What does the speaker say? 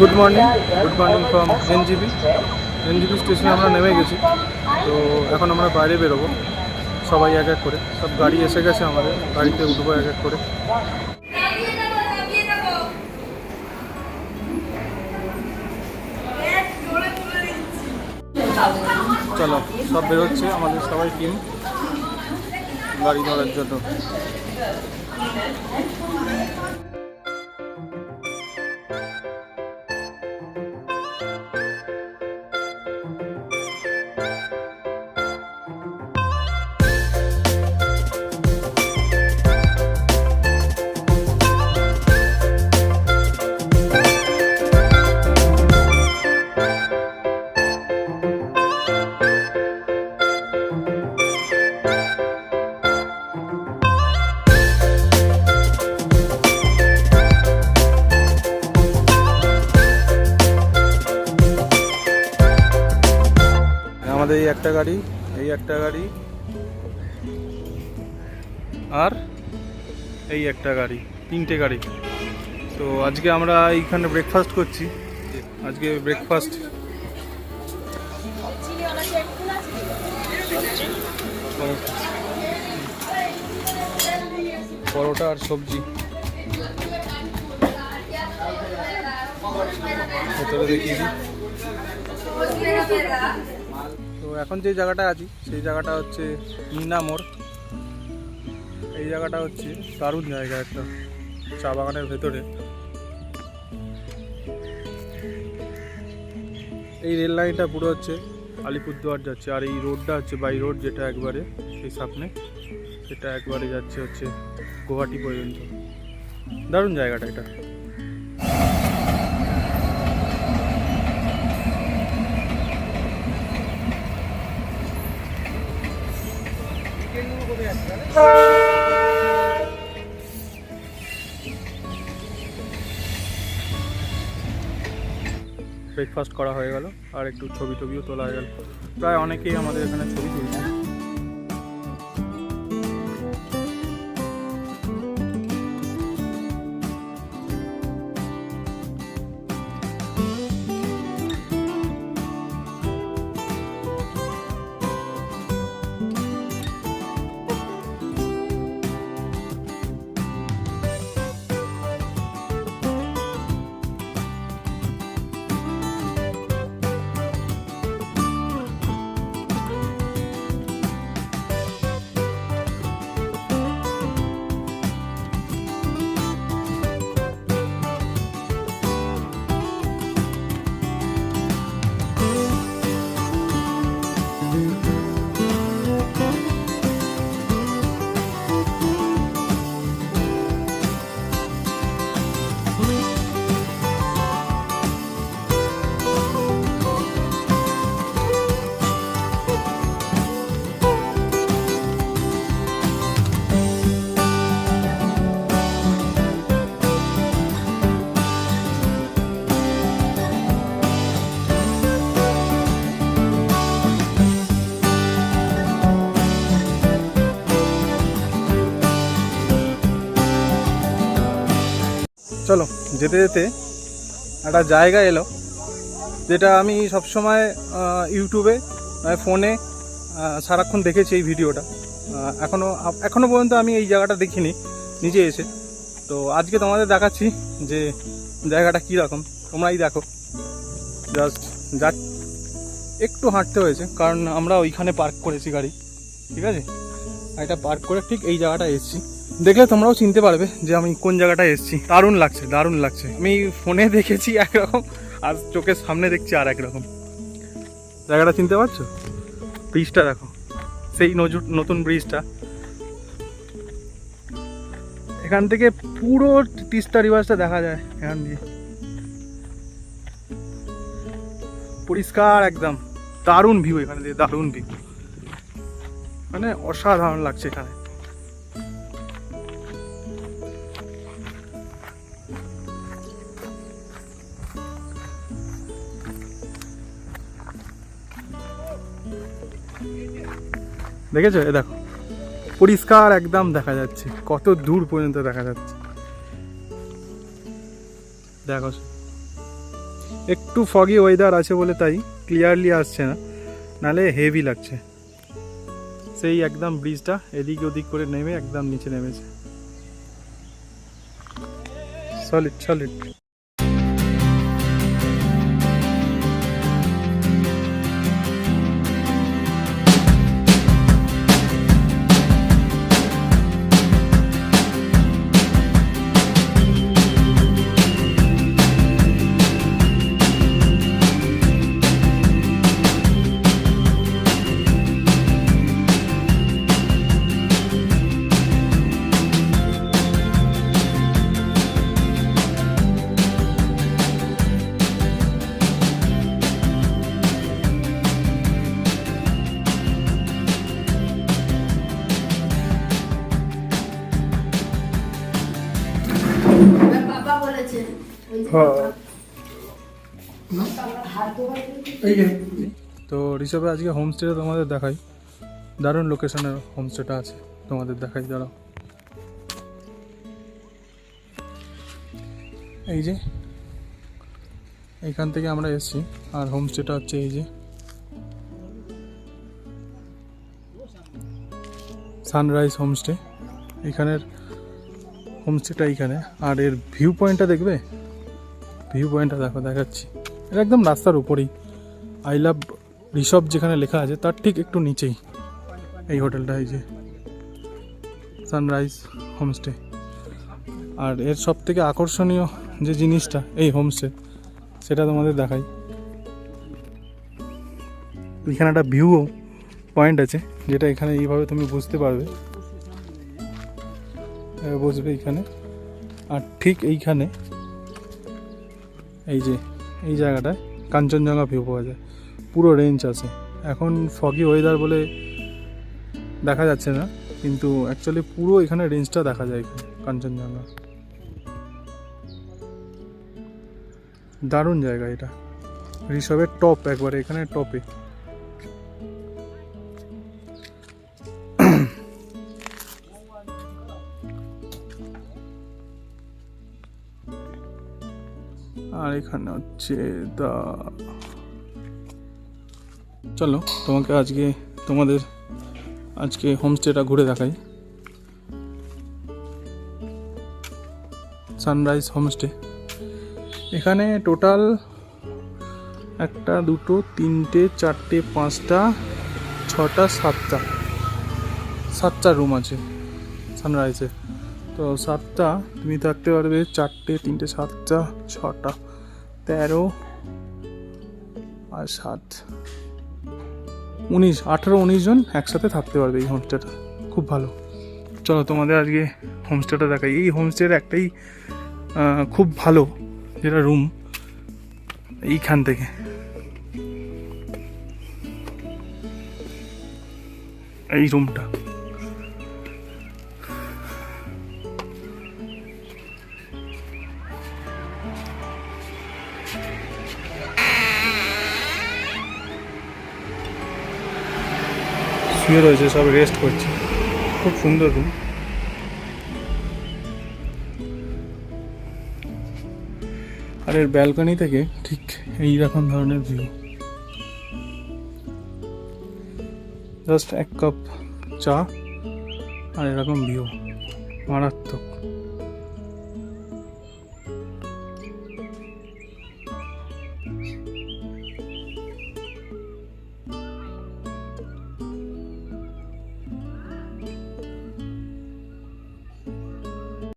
Good morning good morning from NGB NGB স্টেশনে আমরা নেমে গেছি। তো এখন আমরা বাইরে বেরোবো। সবাই এক এক করে। সব গাড়ি এসে গেছে আমাদের। গাড়িতে উঠবো এক এক করে। চলো, সব বেরোচ্ছে আমাদের সবাই টিম গাড়ি ধরার জন্য। একটা গাড়ি, এই একটা গাড়ি, আর এই একটা গাড়ি, তিনটে গাড়ি। তো আজকে আমরা এইখানে ব্রেকফাস্ট করছি। আজকে ব্রেকফাস্ট পরোটা আর সবজি। ভেতরে দেখিয়ে দিই। এখন যে জায়গাটা আছি, সেই জায়গাটা হচ্ছে মিনা মোড়। এই জায়গাটা হচ্ছে দারুণ জায়গা একটা, চা বাগানের ভেতরে। এই রেল লাইনটা পুরো হচ্ছে আলিপুরদুয়ার যাচ্ছে, আর এই রোডটা হচ্ছে বাই রোড যেটা একবারে, এই সামনে। সেটা একবারে যাচ্ছে হচ্ছে গুয়াহাটি পর্যন্ত। দারুণ জায়গাটা এটা। ব্রেকফাস্ট করা হয়ে গেল, আর একটু ছবি টবিও তোলা হয়ে গেল। প্রায় অনেকেই আমাদের এখানে ছবি তুলছে। যেতে যেতে একটা জায়গা এলো যেটা আমি সবসময় ইউটিউবে ফোনে সারাক্ষণ দেখেছি এই ভিডিওটা। আহ, এখনও এখনও পর্যন্ত আমি এই জায়গাটা দেখিনি নিজে এসে। তো আজকে তোমাদের দেখাচ্ছি যে জায়গাটা কীরকম তোমরাই দেখো। জাস্ট যা একটু হাঁটতে হয়েছে কারণ আমরা ওইখানে পার্ক করেছি গাড়ি ঠিক আছে? এটা পার্ক করে ঠিক এই জায়গাটা এসেছি। দেখলে তোমরাও চিনতে পারবে যে আমি কোন জায়গাটায় এসেছি। দারুণ লাগছে দারুণ লাগছে। আমি ফোনে দেখেছি একরকম, আর চোখের সামনে দেখছি আর একরকম। জায়গাটা চিনতে পারছ? ব্রিজটা দেখো। সেই নতুন ব্রিজটা। এখান থেকে পুরো তিস্তা রিভার্সটা দেখা যায় এখান দিয়ে। পরিষ্কার একদম। দারুণ ভিউ এখানে দিয়ে, দারুণ ভিউ মানে অসাধারণ লাগছে এখানে। দেখেছ? এ দেখো। পরিষ্কার একদম দেখা যাচ্ছে। কত দূর পর্যন্ত দেখা যাচ্ছে। দেখো। একটু ফগি ওয়েদার আছে বলে তাই ক্লিয়ারলি আসছে না। নালে হেভি লাগছে। সেই একদম ব্রিজটা এদিক ওদিক করে নেমে একদম নিচে নেমেছে। সলিড সলিড তো ঋষভে আজকে হোমস্টেটা তোমাদের দেখাই। দারুণ লোকেশনের হোমস্টেটা আছে, তোমাদের দেখাই, দাঁড়াও। এই যে এইখান থেকে আমরা এসেছি, আর হোমস্টেটা হচ্ছে এই যে। সানরাইজ হোমস্টে এখানের হোমস্টেটা এইখানে, আর এর ভিউ পয়েন্টটা দেখবে? ভিউ পয়েন্টটা দেখো, দেখাচ্ছি। এটা একদম রাস্তার উপরেই। আই লাভ ঋষভ যেখানে লেখা আছে, তার ঠিক একটু নিচেই। এই হোটেলটা, এই যে সানরাইজ হোমস্টে। আর এর সব থেকে আকর্ষণীয় যে জিনিসটা, এই হোমস্টে, সেটা তোমাদের দেখাই। এখানে একটা ভিউ পয়েন্ট আছে, যেটা এখানে এইভাবে তুমি বুঝতে পারবে। বসবে এইখানে আর ঠিক এইখানে এই যে, এই জায়গাটায় কাঞ্চনজঙ্ঘা ভিউ পাওয়া যায়। পুরো রেঞ্জ আছে। এখন ফগি ওয়েদার বলে দেখা যাচ্ছে না, কিন্তু অ্যাকচুয়ালি পুরো এখানে রেঞ্জটা দেখা যায় কাঞ্চনজঙ্ঘা। দারুণ জায়গা এটা। ঋষভের টপ একবারে, এখানে টপে আর এখানে হচ্ছে দা চলো, তোমাকে আজকে তোমাদের আজকে হোমস্টেটা ঘুরে দেখাই। Sunrise homestay. এখানে টোটাল একটা, দুটো, তিনটে, চারটে, পাঁচটা, ছটা, সাতটা সাতটা রুম আছে সানরাইজে। তো সাতটা, তুমি থাকতে পারবে চারটে, তিনটে, সাতটা, ছটা, তেরো আর সাত। উনিশ, আঠেরো, উনিশ জন একসাথে থাকতে পারবে এই হোমস্টেটা খুব ভালো। চলো তোমাদের আজকে হোমস্টেটা দেখাই। এই হোমস্টের একটাই খুব ভালো যেটা রুম এইখান থেকে। এই রুমটা শুয়ে রয়েছে, সব রেস্ট করছে। খুব সুন্দর রুম আর এর ব্যালকনি থেকে ঠিক এই রকম ধরনের ভিউ জাস্ট এক কাপ চা আর এরকম ভিউ মারাত্মক।